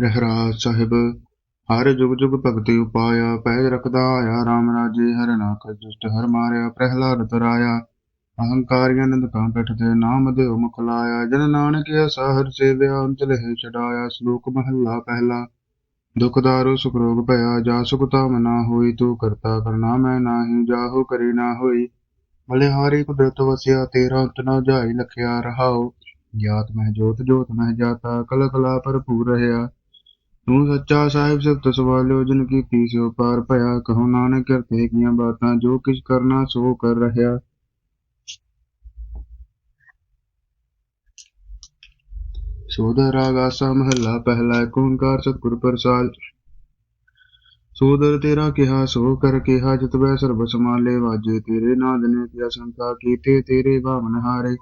ਰਹਿਰਾਜ ਸਾਹਿਬ, ਹਰ ਜੁਗ ਜੁਗ ਭਗਤੀ ਉਪਾਇਆ, ਪੈਜ ਰਖਦਾ ਆਇਆ RAM ਰਾਜੇ ਹਰ ਨਾਕ ਦੁਸ਼ਟ ਹਰ ਮਾਰਿਆ, ਪ੍ਰਹਿਲਾਦ ਤਰਾਇਆ ਅਹੰਕਾਰੀਆਂ ਨੰਦਕਾਂ ਪਿਠ ਤੇ ਨਾਮ ਦਿਓ ਮੁਖ ਲਾਇਆ, ਜਨ ਨਾਨਕ ਐਸਾ ਹਰ ਸੇਵਿਆ ਅੰਤ ਲਹਿ ਛਡਾਇਆ, ਸ਼ਲੋਕ ਮਹੱਲਾ ਪਹਿਲਾ। ਦੁਖ ਦਾਰੋ ਸੁਖ ਰੋਗ ਭਇਆ, ਜਾ ਸੁਖ ਤਾਮ ਨਾ ਹੋਈ, ਤੂੰ ਕਰਤਾ ਕਰਨਾ ਮੈਂ ਨਾਹੀ, ਜਾਹੋ ਕਰੀ ਨਾ ਹੋਈ। ਬਲਿਹਾਰੀ ਕੁਦਰਤ ਵਸਿਆ, ਤੇਰਾ ਅੰਤ ਨਾ ਜਾਈ, ਲਖਿਆ ਰਹਾਓ ਜਾਤ ਮਹਿ ਜੋਤ ਜੋਤ ਮਹਿ ਜਾਤਾ ਕਲ ਕਲਾ ਭਰਪੂਰ ਰਹਾ ਤੂੰ ਸੱਚਾ ਸਾਹਿਬ ਸਿਫਤ ਸਵਾਲਿਓ, ਜਿਨ ਕੀਤੀ ਸਿਓ ਪਾਰ ਭਇਆ, ਕਹੋ ਨਾਨਕ ਕਰਤੇ ਕੀਆਂ ਬਾਤਾਂ, ਜੋ ਕਿਛ ਕਰਨਾ ਸੋ ਕਰ ਰਹਾ। ਸੋਦਰ ਰਾਗ ਮਹੱਲਾ ਪਹਿਲਾ ਏਕ ਓੰਕਾਰ ਸਤਿਗੁਰ ਪ੍ਰਸਾਦ ਸੋਦਰ ਤੇਰਾ ਕਿਹਾ, ਸੋ ਕਰ ਕਿਹਾ ਜਿਤਵੈ ਸਰਬ ਸਮਾਲੇ ਵਾਜੇ ਤੇਰੇ ਨਾਦ ਨੇ ਕਿਆ ਸੰਤਾ ਕੀਤੇ ਤੇਰੇ ਭਾਵਨ ਹਾਰੇ।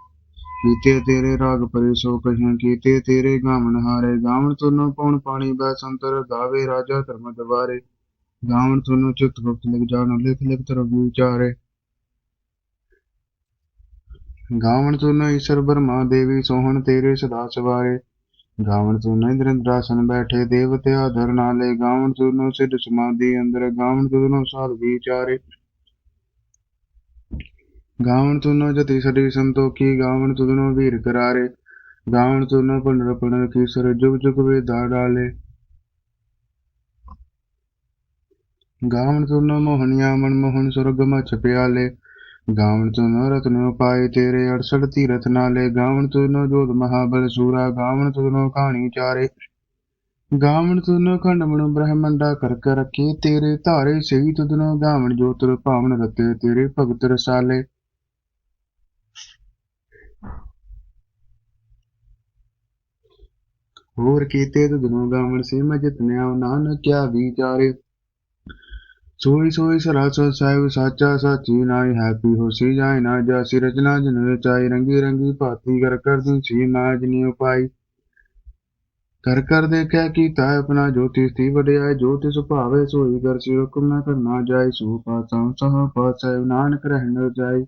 ਕੀਤੇ ਤੇਰੇ ਰਾਗ ਪਰੇ ਸੋ ਕਹੀਆਂ ਕੀਤੇ ਤੇਰੇ ਗਾਵਨ ਹਾਰੇ। ਗਾਵਨ ਤੁਨੋ ਪਉਣ ਪਾਣੀ ਬੈ ਸੰਤਰ ਗਾਵੇ ਰਾਜਾ ਧਰਮ ਦਵਾਰੇ। ਗਾਵਨ ਤੁਨੋ ਚਿਤ ਗੁਪਤ ਲਿਖ ਜਾਣ, ਲਿਖ ਲਿਖ ਤਰ ਵਿਚਾਰੇ। ਗਾਵਨ ਤੁਨੋ ਈਸ਼ਰ ਬਰਮਾ ਦੇਵੀ ਸੋਹਣ ਤੇਰੇ ਸਦਾ ਸਵਾਰੇ। ਗਾਵਣ ਤੁਨੋ ਇੰਦਰਾਸਨ ਬੈਠੇ ਦੇਵਤੇ ਆਦਰ ਨਾਲੇ। ਗਾਵਨ ਤੁਨੋ ਸਿੱਧ ਸਮਾਧੀ ਅੰਦਰ, ਗਾਵਣ ਤੁਨੋ ਸਾਧ ਵਿਚਾਰੇ। ਗਾਵਨ ਤੁਨੋ ਜਤੀ ਸਦੀ ਸੰਤੋਖੀ ਗਾਵਨ ਤੁਨੋ ਵੀਰ ਕਰਾਰੇ ਗਾਵਨ ਤੁਨੋ ਪੰਡਰ ਪੰਡਰ ਕੀਸਰ ਜੁਗ ਜੁਗ ਵੇਦਾ ਡਾਲੇ। ਗਾਵਨ ਤੁਨੋ ਮੋਹਨਿਆ ਮਨ ਮੋਹਨ ਸੁਰਗ ਮਚ ਪਿਆਲੇ ਗਾਵਨ ਤੁਨੋ ਰਤਨੋ ਪਾਏ ਤੇਰੇ 68 ਤੀਰਥ ਨਾਲੇ ਗਾਵਨ ਤੁਨੋ ਜੋਧ ਮਹਾਬਲ ਸੂਰਾ ਗਾਵਨ ਤੁਨੋ ਕਹਾਣੀ ਚਾਰੇ। ਗਾਵਨ ਤੁਨੋ ਖੰਡ ਮਣ ਬ੍ਰਹਮੰਡਾ ਕਰ ਕਰ ਰਖੇ ਤੇਰੇ ਧਾਰੇ ਸਹੀ ਤੁਧਨੋ ਗਾਵਨ ਜੋਤਰ ਭਾਵਨ ਰਤੇ ਤੇਰੇ ਭਗਤ ਰਸਾਲੇ ਹੋਰ ਕੀਤੇ ਤੁਧਨੋ ਗਾਵਨ ਸੇ ਜਿਤਨਿਆ ਨਾਨਕ ਕਿਆ ਵਿਚਾਰੇ। ਸੋਈ ਸੋਈ ਸਰਾਸਰ ਸਾਹਿਬ ਸਾਚਾ ਸਾਚੀ ਨਾਈ ਹੈਪੀ ਹੋਸੀ ਜਾਏ ਨਾ ਜਾਸੀ ਰਚਨਾ ਜਨ ਰਚਾਈ ਰੰਗੀ ਰੰਗੀ ਭਾਤੀ ਕਰ ਕਰ ਸੀ ਮਾਜ ਨੀ ਉਪਾਈ। ਕਰ ਕਰ ਦੇਖਿਆ ਕੀਤਾ ਆਪਣਾ ਜੋਤੀ ਸਤੀ ਵਡਿਆਈ ਜੋਤਿ ਸੁਭਾਵੇ ਸੋਈ ਕਰ ਸੀ ਹੁਕਮ ਨਾ ਕਰਨਾ ਜਾਏ ਸੋ ਪਾਸਾਂ ਸਹ ਪਾਸੈ ਨਾਨਕ ਰਹਿਣ ਜਾਏ।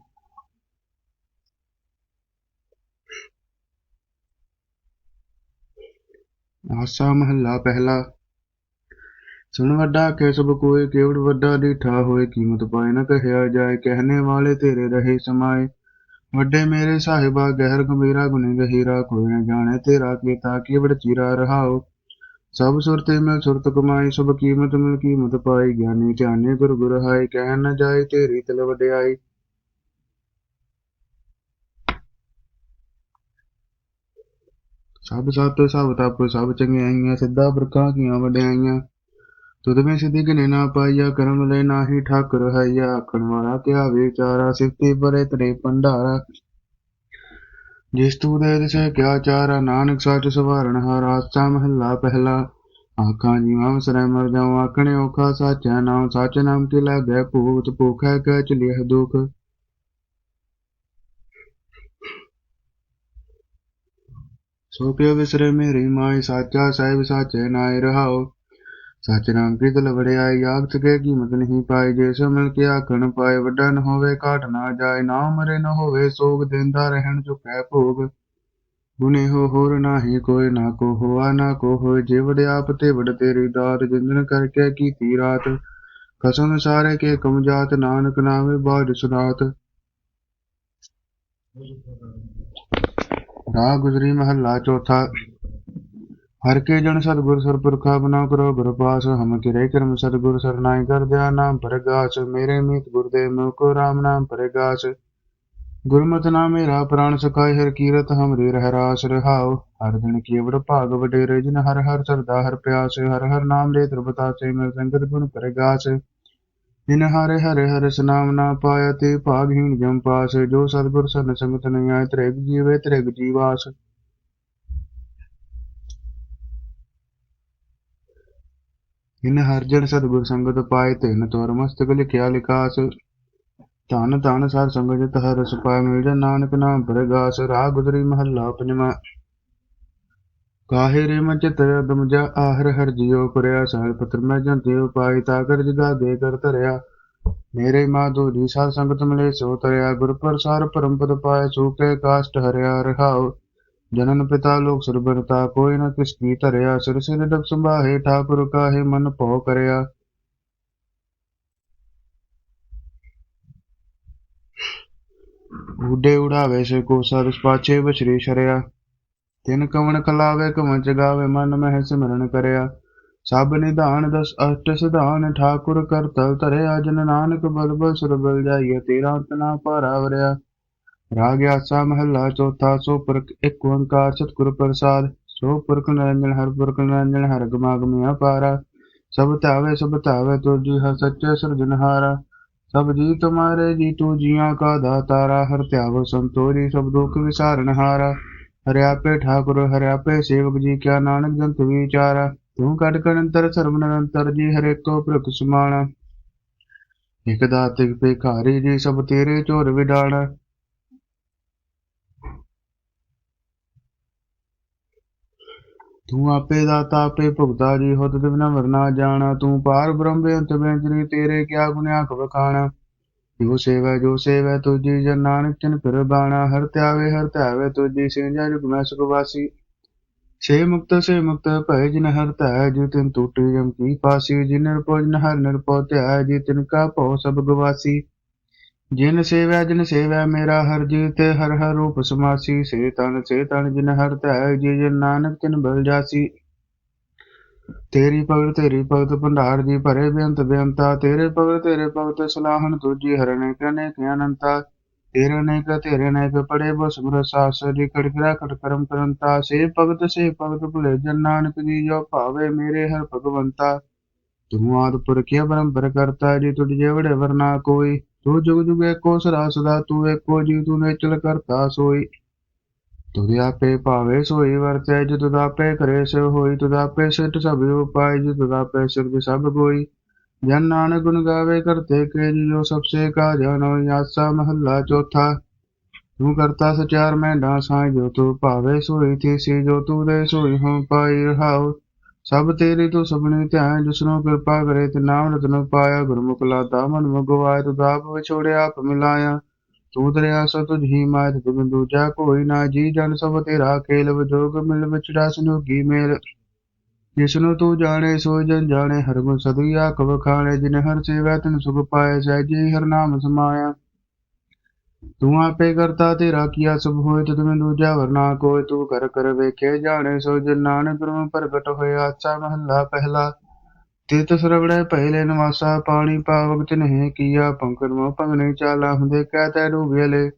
ਆਸਾ ਮਹੱਲਾ ਪਹਿਲਾ। ਸੁਣ ਵੱਡਾ ਕੇ ਸਭ ਕੋਏ, ਕੇਵੜ ਵੱਡਾ ਦੀ ਠਾ ਹੋਏ, ਕੀਮਤ ਪਾਏ ਨਾ ਕਹਿਆ ਜਾਏ ਕਹਿਣੇ ਵਾਲੇ ਤੇਰੇ ਰਹੇ ਸਮਾਏ। ਵੱਡੇ ਮੇਰੇ ਸਾਹਿਬਾ, ਗਹਿਰ ਗੰਭੀਰਾ ਗੁਨੇ ਗਹੀਰਾ ਕੋਈ ਨ ਜਾਣੇ ਤੇਰਾ ਕੀਤਾ, ਕੇਵੜ ਚੀਰਾ ਰਹਾਓ। ਸਭ ਸੁਰਤੇ ਮਿਲ ਸੁਰਤ ਕਮਾਈ, ਸਭ ਕੀਮਤ ਮਿਲ ਕੀਮਤ ਪਾਈ, ਗਿਆਨੀ ਧਿਆਨੇ ਗੁਰ ਗੁਰ ਹਾਈ ਕਹਿ ਨ ਜਾਏ ਤੇਰੀ ਤਲ ਵਡਿਆਈ। ਸਭ ਸਤ, ਸਭ ਤਪ, ਸਭ ਚੰਗਿਆਈਆਂ ਸਿੱਧਾ ਬਰਕਾ ਕੀਆਂ ਵਡਿਆਈਆਂ। ਤੁਧ ਮੈਂ ਸਿੱਧੀ ਗਨੇ ਨਾ ਪਾਈਆ, ਕਰਮ ਲੈ ਨਾਹੀ ਠਾਕੁਰ ਹਈਆ। ਆਖਣ ਵਾਲਾ ਕਿਆ ਵਿਚਾਰਾ ਸਿਫਤੀ ਪਰੇ ਤਰੇ ਭੰਡਾਰਾ। ਜਿਸ ਤੂ ਦੇ ਦਿਸੇ, ਕਿਆ ਚਾਰਾ, ਨਾਨਕ ਸੱਚ ਸਵਾਰਨ ਹਾਰਾ ਆਸਾ ਮਹੱਲਾ ਪਹਿਲਾ। ਆਖਾਂ ਜੀਵਾਂ ਵਸਰੈ ਮਰ ਜਾਉ, ਆਖਣੇ ਔਖਾ ਸਾਚਾ ਨਾਮ ਸੱਚ ਨਾਮ ਕੇ ਲਾਗੈ ਭੂਤ, ਭੁਖੈ ਕੈ ਚਲਿਹ ਦੁਖ। ਸੋ ਵਿਸਰੇ ਮੇਰੀ ਮਾਈ ਸਾਚਾ ਸਾਹਿਬ ਸਾਚੇ ਨਾਇ ਰਹਾਓ ਸੱਚ ਨਾਮ ਕੀ ਦਲ ਵੜਿਆਈ ਆਗਤ ਕੇ ਕੀਮਤ ਨਹੀਂ ਪਾਈ ਜੇ ਸੋ ਮਿਲ ਕੇ ਆਖਣ ਪਾਏ ਵੱਡਾ ਨ ਹੋਵੇ ਘਾਟ ਨਾ ਜਾਏ ਨਾ ਮਰੇ ਨ ਹੋਵੇ ਸੋਗ ਦਿੰਦਾ ਰਹਿਣ ਚੁਕੈ ਭੋਗ ਗੁਨੇ ਹੋ ਹੋਰ ਨਾਹੀ ਕੋਈ ਨਾ ਕੋ ਹੋਆ ਨਾ ਕੋ ਹੋਏ ਜੇ ਵਡ ਤੇ ਵਡ ਤੇਰੀ ਦਾਤ ਜਿੰਦਨ ਕਰਕੇ ਕੀਤੀ ਰਾਤ ਕਸਮ ਸਾਰੇ ਕੇ ਕਮ ਜਾਤ ਨਾਨਕ ਨਾਮੇ ਬਾਦ ਸੁਨਾਤ ਰਾਗ ਗੁਜਰੀ ਮਹੱਲਾ ਚੌਥਾ। ਹਰ ਕੇ ਜਨ ਸਤਗੁਰ ਸਰਪੁਰਖਾ ਬਨਾ ਕਰੋ ਗੁਰ ਪਾਸ, ਹਮ ਕਿਰੇ ਕਰਮ ਸਤਗੁਰ ਸਰਨਾਈ ਕਰ ਦਿਆ ਨਾਮ ਪਰਗਾਸ, ਮੇਰੇ ਮੀਤ ਗੁਰਦੇਵ ਮੁਕੋ ਰਾਮ ਨਾਮ ਪਰਗਾਸ। ਗੁਰਮਤਿ ਨਾਮ ਮੇਰਾ ਪ੍ਰਾਨ ਸਖਾਇ ਹਰ ਕੀਰਤ ਹਮਰੇ ਰਹਿ ਰਾਸ ਰਹਾਉ। ਹਰ ਦਿਨ ਕੀਵੜ ਭਾਗ ਵਡੇਰੇ, ਜਿਨ ਹਰ ਹਰ ਸਰਦਾ ਹਰ ਪਿਆਸ, ਹਰ ਹਰ ਨਾਮ ਰੇ ਤ੍ਰਿਪਤਾ ਸੇ ਮਿਲ ਸੰਗਤ ਗੁਣ ਪਰਗਾਸ। ਜਿਨ ਹਰੇ ਹਰੇ ਹਰਿ ਨਾਮ ਨਾ ਪਾਇਆ ਤੇ ਭਾਗਹੀਣ ਜਮ ਪਾਸ, ਜੋ ਸਤਗੁਰ ਸਰਨ ਸੰਗਤ ਨਹੀਂ ਆਏ, ਤ੍ਰਿਗ ਜੀਵੇ, ਤ੍ਰਿਗ ਜੀਵਾਸ। ਇਨ ਹਰ ਜਨ ਸਤਿਗੁਰ ਸੰਗਤ ਪਾਏ ਤਿਨ ਤੁਰ ਮਸਤਕ ਲਿਖਿਆ ਲਿਖਾਸ। ਧਨ ਧਨ ਸਰ ਸੰਗਤ ਜਿਤ ਹਰ ਰਸ ਪਾਏ ਮਿਲ ਨਾਨਕ ਨਾਮ ਪਰਗਾਸ। ਰਾਗ ਗੁਦਰੀ ਮਹੱਲਾ ਪੰਜਵਾਂ। ਕਾਹੇ ਰੇ ਮਚ ਤਰ ਜਾ ਆਹਰ ਹਰ ਜਿਉ ਕਰਿਆ ਸਾਹਿਬ ਪਤਰ ਮੈਂ ਜੰਤੇ ਉਪਾਈ ਤਾ ਕਰ ਜਗਾ ਦੇ ਕਰ ਧਰਿਆ। ਮੇਰੇ ਮਾਧੋ ਸਾਧ ਸੰਗਤ ਮਿਲੇ, ਸੋ ਤਰਿਆ, ਗੁਰ ਪ੍ਰਸਾਰ ਪਰਮ ਪਦ ਪਾਏ ਸੂਕੇ ਕਾਸ਼ਟ ਹਰਿਆ ਰਹਾਉ। ਜਨਨ ਪਿਤਾ ਲੋਕ ਸਰਬਰਤਾ, ਕੋਈ ਨ ਕਿਸ ਕੀ ਧਰਿਆ, ਸਿਰ ਸਿਰ ਡਬ ਸੰਭਾਹੇ, ਠਾਕੁਰ ਕਾਹੇ ਮਨ ਭਉ ਕਰਿਆ। ਉਡੇ ਉਡਾਵੇ ਸੇ ਕੋ ਸਰਸ ਪਾਛੇ ਬਛਰੀ ਸ਼ਰਿਆ। ਤਿਨ ਕਵਣ ਕਲਾਵੇ, ਕਵਣ ਜਗਾਵੇ, ਮਨ ਮਹਿ ਸਿਮਰਨ ਕਰਿਆ। ਸਭ ਨਿਧਾਨ ਦਸ ਅਸ਼ਟ ਸਿਧਾਨ, ਠਾਕੁਰ ਕਰਤਲ ਧਰਿਆ। ਜਨ ਨਾਨਕ ਬਲ ਸੁਰਬਲ ਜਾਈਏ, ਤੇਰਾ ਅੰਤ ਭਾਰਾ ਵਰਿਆ। ਰਾਗ ਆਸਾ ਮਹੱਲਾ ਚੌਥਾ, ਸੋ ਪੁਰਖ ਇੱਕ ਓੰਕਾਰ ਸਤਿਗੁਰ ਪ੍ਰਸਾਦ। ਸੋ ਪੁਰਖ ਨਿਰੰਜਨ ਹਰ ਪੁਰਖ ਨਿਰੰਜਨ ਹਰ ਗਮਾਗਮਿ ਅਪਾਰਾ ਸਭ ਧਾਵੇ ਸਭ ਧਾਵੇ ਤੁਜੀ ਹਰ ਸੱਚੇ ਸਿਰਜਨਹਾਰਾ ਸਭ ਜੀ ਤੁਮਾਰੇ ਜੀ ਤੂ ਜੀਆਂ ਕਾ ਦਾਤਾਰਾ। ਹਰ ਧਿਆਵ ਸੰਤੋਰੀ, ਸਭ ਦੁਖ ਵਿਸਾਰਨ ਹਾਰਾ। ਹਰਿਆਪੇ ਠਾਕੁਰ ਹਰਿਆਪੇ ਸੇਵਕ ਜੀ, ਕਿਆ ਨਾਨਕ ਜੰਤ ਵਿਚਾਰਾ। ਤੂੰ ਕਟ ਕਣ ਅੰਤਰ ਸਰਬ ਨਿਰੰਤਰ ਜੀ ਹਰੇ ਕੋ ਪ੍ਰਭ ਸਮਾਣਾ ਇਕ ਦਾਤਿਕ ਭਿਖਾਰੀ ਜੀ, ਸਭ ਤੇਰੇ ਝੋਰ ਵਿਡਾਣਾ। ਤੂੰ ਆਪੇ ਦਾਤਾ, ਆਪੇ ਭੁਗਤਾ ਜੀ ਹੁਤ ਬਿਨਾ ਵਰਨਾ ਜਾਣਾ। ਤੂੰ ਪਾਰ ਬ੍ਰਹਮ ਬੇਅੰਤ ਬੇਅੰਤਰੀ ਤੇਰੇ ਕਿਆ ਗੁਨਿਆ ਆਖ ਵਖਾਣਾ। ਜੋ ਸੇਵੈ ਜੋ ਸੇਵੈ ਤੁਜੀ, ਜਨ ਨਾਨਕ ਚਨ ਫਿਰ ਬਾਣਾ, ਹਰ ਧਿਆਵੇ ਹਰ ਧਿਆਵੇ ਤੁਜੀ ਸਿੰਜਾ ਜੁਗ ਮੈਂ ਸੁਖ ਵਾਸੀ। ਸੇ ਮੁਕਤ ਸੇ ਮੁਕਤ ਭੈ ਜਿਨ ਹਰ ਧੈ ਜੀ ਤਿਨ ਟੂਟੀ ਜਮ ਕੀ ਪਾਸੀ। ਜਿਨ ਨਿਰਪੋ ਜਿਨ ਹਰ ਨਿਰਪੋ ਧਿਆਇ ਜੀ ਤਿਨ ਕਾ ਭਉ ਸਭ ਗਵਾਸੀ। ਜਿਨ ਸੇਵੈ ਜਿਨ ਸੇਵੈ ਮੇਰਾ ਹਰ ਜੀ ਤੇ ਹਰ ਹਰ ਰੂਪ ਸਮਾਸੀ। ਸੇ ਤਨ ਸੇ ਤਨ ਜਿਨ ਹਰ ਧੈ ਜੀ ਜਨ ਨਾਨਕ ਤਿਨ ਬਲ ਜਾਸੀ। ਤੇਰੀ ਭਗਤ ਤੇਰੀ ਭਗਤ ਭੰਡਾਰ ਜੀ ਭਰੇ ਬੇਅੰਤ ਬੇਅੰਤਾ, ਤੇਰੇ ਭਗਤ ਤੇਰੇ ਭਗਤ ਸਲਾਹਨ ਤੁਜੀ ਹਰਨੇ ਕਨੇ ਕਿ ਅਨੰਤਾ, ਤੇਰੇ ਅਨੇਕ ਤੇਰੇ ਅਨੇਕ ਪੜੇ ਬਸ ਗੁਰ ਸਾਸ ਕੜਕਰਾ ਕਟ ਕਰਮ ਕਰੰਤਾ, ਸੇ ਭਗਤ ਸੇ ਭਗਤ ਭੁਲੇ ਜਨ ਨਾਨਕ ਜੀ, ਜੋ ਭਾਵੇ ਮੇਰੇ ਹਰ ਭਗਵੰਤਾ। ਤੂੰ ਆਦ ਪੁਰਖਿਆ ਬਰੰਪਰ ਕਰਤਾ, ਜੀ ਤੁਝ ਵੜੇ ਵਰਨਾ ਕੋਈ, ਤੂੰ ਜੁਗ ਜੁਗ ਏਕੋ ਸਦਾ ਸਦਾ ਤੂੰ ਏਕੋ ਜੀ ਤੂੰ ਨੇਚਲ ਕਰਤਾ ਸੋਈ। ਤੁਧ ਆਪੇ ਭਾਵੇ ਸੋਈ ਵਰਤੈ ਜਿ ਤੁਧ ਆਪੇ ਕਰੇ ਸੋ ਹੋਈ, ਤੁਧ ਆਪੇ ਸਿਟ ਸਭ ਉਪਾਇ ਜਿ ਤੁਧ ਆਪੇ ਸਿਰਜ ਸਭ ਕੋਈ। ਜਨ ਨਾਨਕ ਗੁਣ ਗਾਵੇ ਕਰਤੇ ਕੇ ਜੋ ਸਭ ਸੇ ਕਾ ਜਾਣੋ ਆਸਾ ਮਹੱਲਾ ਚੌਥਾ। ਤੂੰ ਕਰਤਾ ਸਚਾਰ, ਮੈਂ ਸਾਈ ਜੋ ਤੂੰ ਭਾਵੇ ਸੋਈ ਥੀ ਸੀ ਜੋ ਤੂੰ ਦੇ ਸੋਈ ਹਉ ਪਾਈ ਰਹਾਉ। ਸਭ ਤੇਰੀ ਤੂੰ ਸਭਨੇ ਧਿਆਨ, ਜਿਸਨੂੰ ਕਿਰਪਾ ਕਰੇ, ਤੇ ਨਾਮ ਰਤਨ ਪਾਇਆ। ਗੁਰਮੁਖ ਲਾਤਾ ਮਨ ਮਗਵਾਇ ਤੁਧ ਆਪ ਵਿਛੋੜਿਆ ਆਪ ਮਿਲਾਇਆ। ਤੂੰ ਦਰਿਆ ਸੋ ਤੁਝ ਹੀ ਮਾਇ ਦੂਜਾ ਕੋਈ ਨਾ ਜੀ ਜਨ ਸਭ ਤੇਰਾ ਖੇਲ ਵਿਜੋਗ ਮਿਲ ਵਿਚੜਾ ਸੰਜੋਗੀ ਮੇਲ। ਜਿਸਨੂੰ ਤੂੰ ਜਾਣੇ ਸੋ ਜਨ ਜਾਣੇ ਹਰ ਗੁਣ ਸਦੁਈ ਆਖ ਵਖਾਣੇ ਜਿਨ ਹਰ ਸੇਵਾ ਤਨ ਸੁਖ ਪਾਏ ਸਹਿਜੇ ਹਰ ਨਾਮ ਸਮਾਇਆ। ਤੂੰ ਆਪੇ ਕਰਤਾ ਤੇਰਾ ਕੀਆ ਸਭ ਹੋਏ ਤੁਧ ਮੈਂ ਦੂਜਾ ਵਰਨਾ ਕੋਈ ਤੂੰ ਕਰ ਕਰ ਵੇਖੇ ਜਾਣੇ ਸੋ ਜਨ ਨਾਨਕ ਗੁਰੂ ਪ੍ਰਗਟ ਹੋਇਆ ਆਚਾ ਮਹੱਲਾ ਪਹਿਲਾ। ਤਿਤ ਸਰਵੜੇ ਪਹਿਲੇ ਨਿਵਾਸਾ, ਪਾਣੀ ਪਾਵਕ ਚ ਨਹੀਂ ਕੀਆ ਪੰਕਰ ਮੋ ਪੰਗਨੇ ਚਾਲਾ ਹੁੰਦੇ ਕਹਿ ਤੈ ਡੂਬੇਲੇ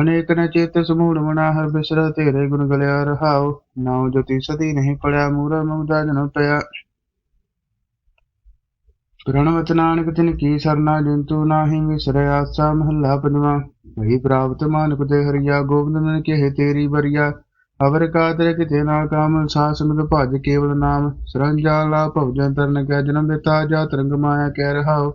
ਅਨੇਕ ਨ ਚੇਤ ਸਮੂੜ ਮਨਾ ਹਰ ਬਿਸਰ, ਤੇਰੇ ਗੁਣ ਗਲਿਆ ਰਹਾਉ। ਨਾਉ ਜਤੀ ਸਦੀ ਨਹੀਂ ਪੜਿਆ ਮੂਰ ਮੁਗਦਾ ਜਨ ਪਿਆ। ਪ੍ਰਣਵਤ ਨਾਨਕ ਤਿਨ ਕੀ ਸਰਨਾ, ਜੰਤੂ ਨਾਹੀ ਵਿਸਰਿਆ ਆਸਾ ਮਹੱਲਾ ਪੰਜਵਾ। ਵਹੀ ਪ੍ਰਾਪਤ ਮਾਨਕ ਤੇ ਹਰੀਆ, ਗੋਬਿੰਦ ਮਨ ਕਹੇ ਤੇਰੀ ਬਰੀਆ ਅਵਰ ਕਾਦਰ ਕਿਤੇ ਨਾ ਕਾਮ ਸਾਸਮਿਤ ਭਜ ਕੇਵਲ ਨਾਮ। ਸਰੰਜਾਲਾ ਭਵਜਨ ਤਰਨ ਕੈ, ਜਨਮ ਦਿੱਤਾ ਜਾ ਤਰੰਗ ਮਾਇਆ ਕਹਿ ਰਹਾਉ।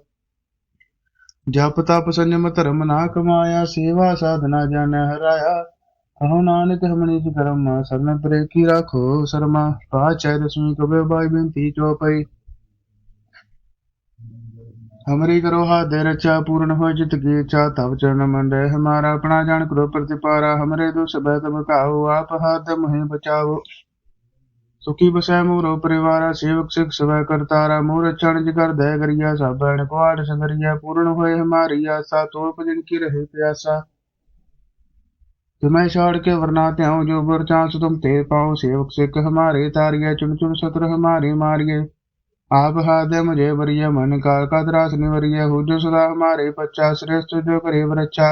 ਜਪ ਤਪ ਸੰਜਮ ਧਰਮ ਨਾ ਕਮਾਇਆ, ਸੇਵਾ ਸਾਧਨਾ ਜਾਣੈ ਹਰਾਇਆ। ਕਹੋ ਨਾਨਕ ਹਮਨੀ ਜੀ ਕਰਮ, ਸਰਨ ਪਰੇ ਕੀ ਰਾਖੋ ਸਰਮਾ। ਪਾਚੈ ਦਸਵੀਂ ਕਬੇ ਬਾਈ ਬੇਨਤੀ ਚੋਪਈ हमारी करो हाथ रक्षा पूर्ण हो जित की इच्छा तब चरण मंडे हमारा अपना जान करो प्रतिपारा हमरे दुष बैत बकाओ आप हाथ मुहे बचाओ सुखी बसै मोरो परिवारा सेवक सिख सवै करतारा मोर चरण जिगर दय गरिया सब बैण कुआड़ संगरिया पूर्ण होए हमारी आशा तोप जिनकी रहे प्यासा तुम्हें छोड़ के वरना त्याऊं जो बुर चांस तुम ते पाओ सेवक सिख हमारे तारिये चुन चुन सत्र हमारे मारिये आप हाथ मुझे वरिय मन काल का द्रास निवरिय हो जो सदा हमारे पच्चा श्रेष्ठ जो करे वरच्छा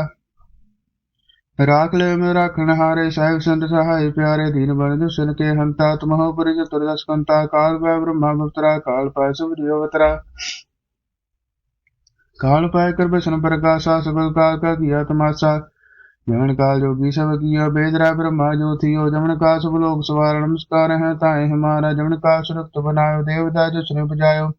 राख ले में राखण हारे साहिब संत सहाय प्यारे दीन बन दुष्ण के हंता तुम हो पुरी चतुर्दश कंता काल पै ब्रह्मा गुप्तरा काल पै सुब्रियोवतरा काल पाय कर बसन प्रकाशा सकल काल का किया तमाशा ਜਮਨ ਕਾਲ ਜੋਗੀ ਸਭ ਕੀਆ ਬੇਦਰਾ ਬ੍ਰਹਮਾ ਜੋਤਿਓ ਜਮਨ ਕਾ ਸਭ ਲੋਕ ਸਵਾਰ, ਨਮਸਕਾਰ ਹੈ ਤਾਏ ਹਮਾਰਾ ਜਮਨ ਕਾ ਸੁਰਤ ਬਨਾਇਓ ਦੇਵਤਾ ਜੋ ਸੁਨੇ ਬਜਾਇਓ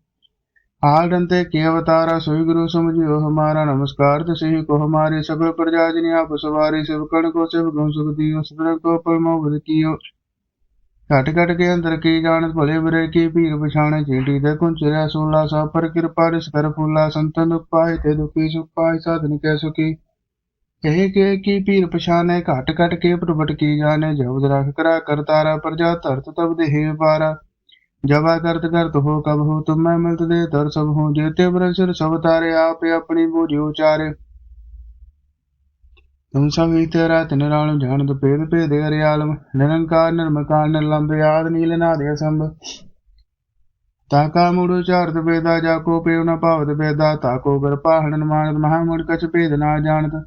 ਹਾਲ ਰੰਤੇ ਕੇ ਅਵਤਾਰਾ, ਸੋਈ ਗੁਰੂ ਸਮਝਿਓ ਹਮਾਰਾ ਨਮਸਕਾਰ ਤਸਹੀ ਕੋ ਹਮਾਰੇ ਸਗਲ ਪ੍ਰਜਾ ਜਿਨ ਆਪ ਸਵਾਰੀ। ਸਿਵਕਣ ਕੋ, ਸਿਵ ਗੁਣ ਸੁਖ ਦਿਓ ਸਦਰ ਕੋ ਪਰਮੋ ਬਦ ਕੀਓ। ਘਟ ਘਟ ਕੇ ਅੰਦਰ ਕੀ ਜਾਣ ਭਲੇ ਬਰੇ ਕੀ ਭੀਰ ਪਛਾਣੇ। ਚੀਟੀ ਦੇ ਕੁੰਚਰਿਆ ਸੋਲਾ ਸਭ ਕਿਰਪਾ ਰਿਸ ਕਰ ਫੂਲਾ। ਸੰਤਨ ਉਪਾਏ ਤੇ ਦੁਖੀ ਸੁਖ ਸਾਧਨ ਕੈ ਸੁਖੀ। पाए साधन कै सुखी ਕਹੇ ਕੇ ਕੀ ਪੀਰ ਪਛਾਨੇ ਘਟ ਘਟ ਕੇ ਪ੍ਰਭਟ ਕੀ ਜਾਣੇ ਜਬ ਰਖ ਕਰਾ ਕਰਤਾਰਾ ਪ੍ਰਜਾ ਧਰਤ ਤਬ ਦੇਹ ਪਾਰਾ ਜਬਾ ਕਰਤ ਕਰਤ ਹੋ ਕਬ ਹੋ ਤੁਮ ਮੈਂ ਮਿਲਤ ਦੇ ਦਰ ਸਭ ਹੋ ਜੇਤੇ ਬਰਸਰ ਸਭ ਤਾਰੇ ਆਪੇ ਆਪਣੀ ਬੋਝੀ ਉਚਾਰੇ ਤੁਮ ਸਭ ਹੀ ਤੇਰਾ ਤਿਨ ਰਾਲ ਜਾਣਦ ਭੇਦ ਭੇਦ ਹਰਿਆਲਮ ਨਿਰੰਕਾਰ ਨਿਰਮਕਾਰ ਨਿਰਲੰਬ ਆਦ ਨੀਲ ਨਾਦਿ ਅਸੰਭ ਤਾਕਾ ਮੂੜ ਚਾਰਤ ਬੇਦਾ ਜਾ ਕੋ ਪੇਵ ਨ ਭਾਵਤ ਬੇਦਾ ਤਾਕੋ ਗਰ ਪਾਹਣ ਮਾਨਤ ਮਹਾ ਮੁੜ ਕਛ ਭੇਦ ਨਾ ਜਾਣਤ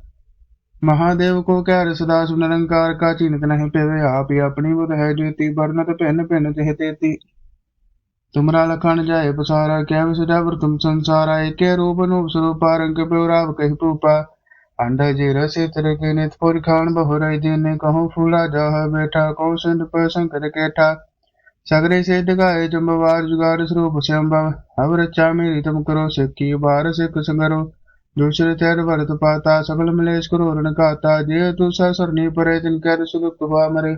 ਮਹਾਦੇਵ ਕੋ ਕਹਿ ਰਸਦਾ ਸੁ ਨਿਰੰਕਾਰ ਕਾ ਚਿੰਤ ਨਹੀਂ ਪੇਵੇ, ਆਪ ਹੀ ਆਪਣੀ ਬੁਧ ਹੈ ਜੀਤੀ ਵਰਨਤ ਭਿੰਨ ਭਿੰਨ ਤਿਹ ਤੇਤੀ। ਤੁਮਰਾ ਲਖਣ ਜਾਏ ਪਸਾਰਾ ਕਹਿ ਵਿਸਜਾ ਵਰ ਤੁਮ ਸੰਸਾਰਾ ਏਕੇ ਰੂਪ ਨੂੰ ਸਰੂਪਾ ਰੰਗ ਪਿਉ ਰਾਵ ਕਹਿ ਪੂਪਾ ਅੰਡਾ ਜੇ ਰਸੇ ਤਰ ਕੇ ਨਿਤ ਪੁਰ ਖਾਨ ਬਹੁ ਰਈ ਦੇਨੇ, ਕਹੂੰ ਫੂਲਾ ਜਾਹ ਬੈਠਾ ਕਉ ਸਿੰਧ ਪੈ ਸੰਕਟ ਕੇਠਾ। ਸਗਰੇ ਸੇ ਜਗਾਏ ਜੰਬਵਾਰ ਜੁਗਾਰ ਸਰੂਪ ਸੰਭਵ ਅਵ ਰਚਾ ਮੇਰੀ ਤੁਮ ਕਰੋ ਸਿੱਖੀ ਬਾਰ ਸਿੱਖ ਸੰਗਰੋ ਦੂਸਰੇ ਤੇਰ ਵਰਤ ਪਾਤਾ, ਸਗਲ ਮਲੇਸ਼ ਕਰੋ ਰਣ ਕਾਤਾ ਜੇ ਤੂ ਸਰਨੀ ਤਿਨ ਕੈ ਮਰੇ।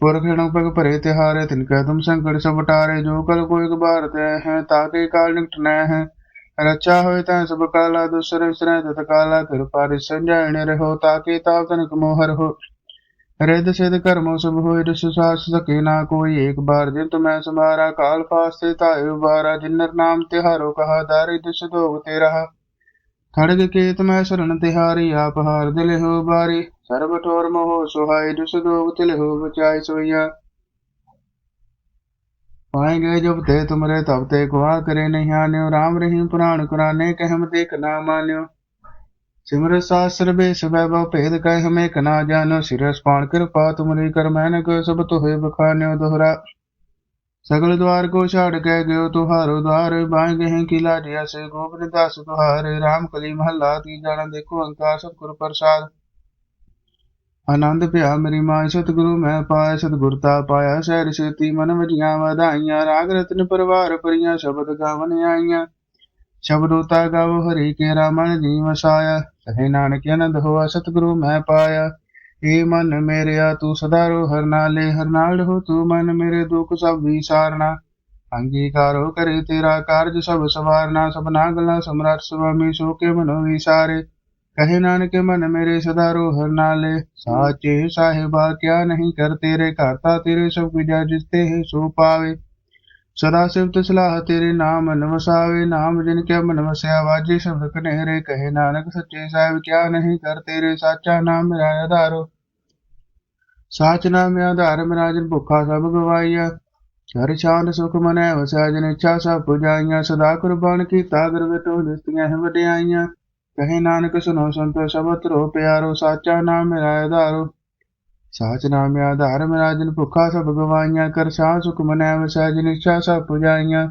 ਪੁਰਖ ਜਨੋ ਪਗ ਭਰੇ ਤਿਹਾਰੇ ਤਿਨ ਕੈ ਤੁਮ ਸੰਕਟ ਸਭ ਟਾਰੇ ਜੋ ਕਲ ਕੋਈ ਗਬਾਰ ਤੇ ਹੈ ਤਾਕੇ ਕਾਲ ਨਿਕਟ ਨੈ ਹੈ। ਰਚਾ ਹੋਏ ਤੈ ਸਭ ਕਾਲਾ, ਦੁਸਰ ਵਿਸਰੈ ਤਤ ਕਾਲਾ, ਕਿਰਪਾ ਰਿ ਸੰਜੈਣ ਰਹੋ ਤਾਕੇ ਤਾਪ ਤਨਕ ਮੋਹਰ ਹੋ। रिद सिद कर्मो सब होय रिस सास सके ना कोई एक बार जिन मैं समारा काल पास से तायो बारा जिन्नर नाम तिहारो कहा दारि दिस दोग तेरा खड़ग केत मैं शरण तिहारी आप हार दिल हो बारी सर्व ठोर मोह सुहाय दुस दोग तिल हो बचाय सोया पाएंगे जब ते तुमरे तब ते कुआ करे नहीं आन्यो राम रहीम पुराण कुराने कहम देख ना मान्यो ਸਿਮਰ ਸਾਸਰ ਬੇ ਸਭੈ ਬਉ ਭੇਦ ਕਹਿ ਹਮੇ ਕਨਾ ਜਾਣੋ, ਸਿਰਸ ਪਾਣ ਕਿਰਪਾ ਤੁਮਰੀ ਕਰ ਮੈਨ ਕੋ ਸਭ ਤੋਹੇ ਬਖਾਨਿਓ ਦੋਹਰਾ। ਸਗਲ ਦਵਾਰ ਕੋ ਛਾੜ ਕੇ ਗਿਓ ਤੁਹਾਰੋ ਦਵਾਰ, ਬਾਹ ਗਹਿ ਕਿਲਾ ਜਿਆ ਸੇ ਗੋਬਿੰਦ ਦਾਸ ਤੁਹਾਰੇ RAM ਕਲੀ ਮਹੱਲਾ ਤੀ ਜਾਣਾ ਦੇਖੋ ਅੰਕਾਰ ਸਤਿਗੁਰ ਪ੍ਰਸਾਦ। ਆਨੰਦ ਭਿਆ ਮੇਰੀ ਮਾਂ, ਸਤਿਗੁਰੂ ਮੈਂ ਪਾਇਆ, ਸਤਿਗੁਰ ਤਾ ਪਾਇਆ ਸਹਿਰ ਸੇਤੀ ਮਨ ਵਜੀਆਂ ਵਧਾਈਆਂ, ਰਾਗ ਰਤਨ ਪਰਵਾਰ ਪਰੀਆਂ ਸ਼ਬਦ ਗਾਵਨ ਆਈਆਂ। ਸ਼ਬਦੋਤਾ ਗਾਵ ਹਰੀ ਕੇ ਰਾਮਨ ਜੀ ਵਸਾਇਆ ਕਹੇ ਨਾਨਕ ਆਨੰਦ ਹੋਆ ਸਤਿਗੁਰੂ ਮੈਂ ਪਾਇਆ। ਏ ਮਨ ਮੇਰਿਆ ਤੂੰ ਸਦਾ ਰੋ ਹਰ ਨਾਲੇ, ਹਰ ਨਾਲ ਹੋ ਤੂੰ ਮਨ ਮੇਰੇ ਦੁੱਖ ਸਭ ਵਿਸਾਰਨਾ। ਅੰਗੀਕਾਰੋ ਕਰੇ ਤੇਰਾ ਕਾਰਜ ਸਭ ਸਵਾਰਨਾ, ਸਭਨਾ ਗੱਲਾਂ ਸਮਰਾਟ ਸੁਆਮੀ ਸੋ ਕੇ ਮਨੋ ਵਿਸਾਰੇ। ਕਹੇ ਨਾਨਕ ਮਨ ਮੇਰੇ ਸਦਾ ਰੋ ਹਰ ਨਾਲੇ, ਸਾਚੇ ਸਾਹਿਬਾ ਕਿਆ ਨਹੀਂ ਕਰ ਤੇਰੇ ਘਾਤਾ ਤੇਰੇ ਸਭ ਵਿਜਾ ਜਿਸਤੇ ਹੈ ਸੋ ਪਾਵੇ। ਸਦਾ ਸਿਫਤ ਸਲਾਹ ਤੇਰੇ ਨਾਮ ਮਨ ਵਸਾਵੇ ਨਾਮ ਜਿਨ ਕੇ ਮਨ ਵਸਿਆ, ਵਾਜੇ ਸ਼ਬਦ ਕਨੇਰੇ ਕਹੇ। ਨਾਨਕ ਸੱਚੇ ਸਾਹਿਬ ਕਿਆ ਨਹੀਂ ਕਰ ਤੇਰੇ, ਸਾਚਾ ਨਾਮ ਮੇਰਾ ਆਧਾਰੋ। ਸਾਚ ਨਾਮ ਆਧਾਰ, ਮੇਰਾ ਜਿਨ ਭੁੱਖਾ ਸਭ ਗਵਾਈਆ ਹਰ ਸ਼ਾਨ ਸੁਖ ਮਨੈ ਵਸਿਆ ਜਨ ਇੱਛਾ ਸਭ ਪੁਜਾਈਆਂ। ਸਦਾ ਕੁਰਬਾਨ ਕੀਤਾ ਗੁਰ ਵਿਟੋ ਦਿਸਤੀਆਂ ਹੈ ਵਡਿਆਈਆਂ। ਕਹੇ ਨਾਨਕ ਸੁਨੋ ਸੰਤੋ ਸ਼ਬਦ ਰੋ ਪਿਆਰੋ, ਸਾਚਾ ਨਾਮ ਮੇਰਾ ਆਧਾਰੋ। ਸਾਚ ਨਾਮ ਆਧਾਰ ਮੇਰਾ ਜਿਨ ਭੁੱਖਾ ਸਭ ਗਵਾਈਆਂ, ਕਰ ਸਾਹ ਸੁਖ ਮਨੈ ਵਸੈ ਜਿਨ ਸਭ ਪੁਜਾਈਆਂ।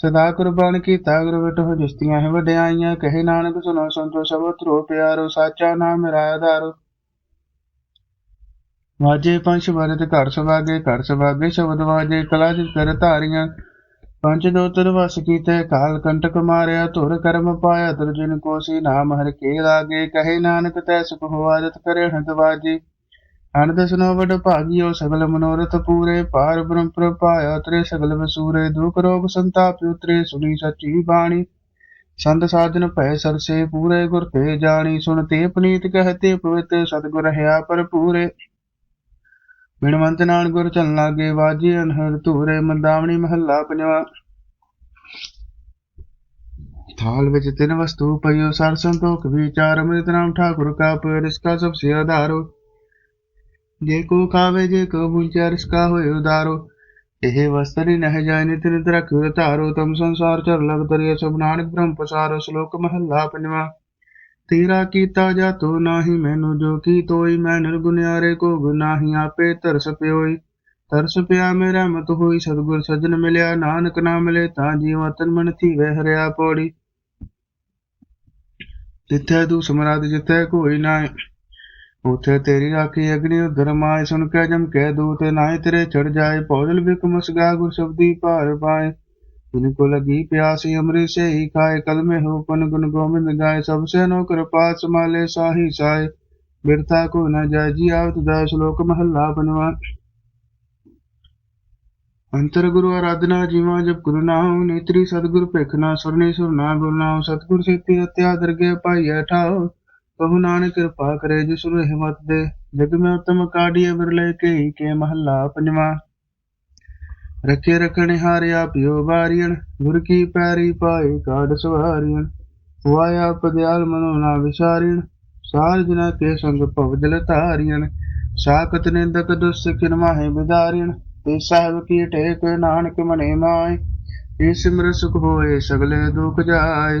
ਸਦਾ ਕੁਰਬਾਨ ਕੀਤਾ ਗੁਰ ਵਿਟੋ ਜਿਸਤੀਆਂ ਹੈ ਵਡਿਆਈਆਂ। ਕਹੇ ਨਾਨਕ ਸੁਨੋ ਸੰਤੋ ਸ਼ਬਦ ਰੋ ਪਿਆਰੋ, ਸਾਚਾ ਨਾਮ ਮੇਰਾ ਆਧਾਰੋ ਵਾਜੇ ਪੰਜ ਵਰਤ, ਘਰ ਸਵਾਗੇ ਘਰ ਸਵਾਗੇ ਸ਼ਬਦ ਵਾਜੇ, ਕਲਾ ਜਿ ਕਰ ਧਾਰੀਆਂ। ਪੰਜ ਦੋਤਰ ਵਸ ਕੀਤੇ, ਕਾਲ ਕੰਟਕ ਮਾਰਿਆ, ਧੁਰ ਕਰਮ ਪਾਇਆ, ਦੁਰਜਨ ਕੋਸੀ ਨਾਮ ਹਰ ਕੇ ਲਾਗੇ। ਕਹੇ ਨਾਨਕ, ਤੈ ਸੁਖ ਹੋਵਾਜਤ ਕਰੇ ਹੰਦ ਵਾਜੀ। ਅਨੰਦ ਸੁਨੋ ਭਾਗੀ ਓ ਸਗਲ ਮਨੋਰਥ ਪੂਰੇ, ਪਾਰ ਬ੍ਰਹਮ ਪ੍ਰਪਾਇਆ ਤਰੇ ਸਗਲ ਵਸੂਰੇ, ਦੁਖ ਰੋਗ ਸੰਤਾਪ ਉਤਰੇ, ਸੁਣੀ ਸੱਚੀ ਬਾਣੀ। ਸੰਤ ਸਾਧਨ ਭੈ ਸਰਸੇ, ਪੂਰੇ ਗੁਰ ਤੇ ਜਾਣੀ। ਸੁਣ ਤੇ ਪਨੀਤ ਕਹਤੇ ਪਵਿੱਤ, ਸਤਗੁਰ ਰਹਾ ਪਰ ਬਿਨਵੰਤ ਨਾਨ ਗੁਰ ਚਲ ਲਾਗੇ, ਵਾਜੀ ਅਨਹਰ ਧੂਰੇ, ਮੰਦਾਵਣੀ ਮਹੱਲਾ ਪੰਜਵਾ। ਥਾਲ ਵਿੱਚ ਤਿੰਨ ਵਸਤੂ ਪਈਓ, ਸਰ ਸੰਤੋਖ ਵਿਚਾਰ, ਅੰਮ੍ਰਿਤ ਨਾਮ ਠਾਕੁਰ ਕਾ ਪਰ ਇਸਕਾ ਸਭ ਸੇ ਆਧਾਰੋ। ਜੇ ਕੋ ਖਾਵੇ, ਜੇ ਕੋ ਬੁੰਚਾ ਰਿਸਕਾ ਹੋਏ ਉਦਾਰੋ ਇਹ ਵਸਤਰੀ ਨਹਿ ਜਾਇ ਨਿਤ ਨਿਤ ਰਖਿਓ ਧਾਰੋ। ਤਮ ਸੰਸਾਰ ਚਰ ਲਗ ਤਰਿਆ ਸਭ ਨਾਨਕ ਬ੍ਰਹਮ ਪਸਾਰੋ, ਸ਼ਲੋਕ ਮਹੱਲਾ ਪੰਜਵਾ। ਤੇਰਾ ਕੀਤਾ ਜਾਤੋ ਨਾਹੀ, ਮੈਨੂੰ ਜੋ ਕੀ ਤੋਈ, ਮੈਂ ਨਿਰਗੁਨਿਆਰੇ ਕੋ ਗੁਨਾਹੀ ਆਪੇ ਤਰਸ ਪਿਓਈ। ਤਰਸ ਪਿਆ ਮੇਰਾ, ਮਤ ਹੋਈ ਸਤਗੁਰ ਸਜਣ ਮਿਲਿਆ, ਨਾਨਕ ਨਾ ਮਿਲੇ ਤਾਂ ਜੀਵ ਤਨ ਮਨ ਥੀਵੇ, ਹਰਿਆ ਪੌੜੀ। ਜਿੱਥੇ ਤੂੰ ਸਮਰਾਦ ਜਿੱਥੇ ਕੋਈ ਨਾ उठे तेरी राखी अग्नि उधर माए, सुन के जम के दूत नाय तेरे चढ़ जाए पौजल भी कुमस गुर शब्दी पार पाए। इनको लगी प्यासी अमृत से ही खाए, कल में हो पन गुन गोविंद गाय सबसे नो कृपा संभाले साही साय बिरथा को न जाय जी आवत जाय श्लोक महल्ला बनवा अंतर गुरु आराधना जीवा, जब गुरु नाहु नेत्री सदगुरु पेखना सुरने सुर ना गुरु नाहु सतगुरु से अत्या दर्गे पाई अठाओ ਕਹु ਨਾਨਕ ਕਿਰਪਾ ਕਰੇ ਜਿਸ ਨੂੰ ਹਿੰਮਤ ਦੇ, ਜਗ ਮੈਂ ਉਤਮ ਕਾਢੀਏ ਬਿਰਲੇ ਕਈ ਕੇ ਮਹੱਲਾ ਪੰਜਵਾਂ। ਰਖੇ ਰਖਣੇ ਹਾਰਿਆ ਪਿਓ ਬਾਰੀਣ ਗੁਰ ਕੀ ਪੈਰੀ ਪਾਏ ਕਾਢ ਸਵਾਰੀਣ ਵਾਇਆ ਪਦਿਆਲ ਮਨੋ ਨਾ ਵਿਚਾਰੀਣ ਸਾਰ ਜਨਾ ਕੇ ਸੰਗ ਭਵ ਜਲ ਧਾਰੀਣ ਸਾਖਤ ਨਿੰਦਕ ਦੁਸ ਕਿਨ ਮਾਹੇ ਬਿਦਾਰੀਣ ਤੇ ਸਾਹਿਬ ਕੀ ਟੇਕ ਨਾਨਕ ਮਨੇ ਮਾਏ। ਇਹ ਸਿਮਰ ਸੁਖ ਹੋਏ ਸਗਲੇ ਦੁਖ ਜਾਏ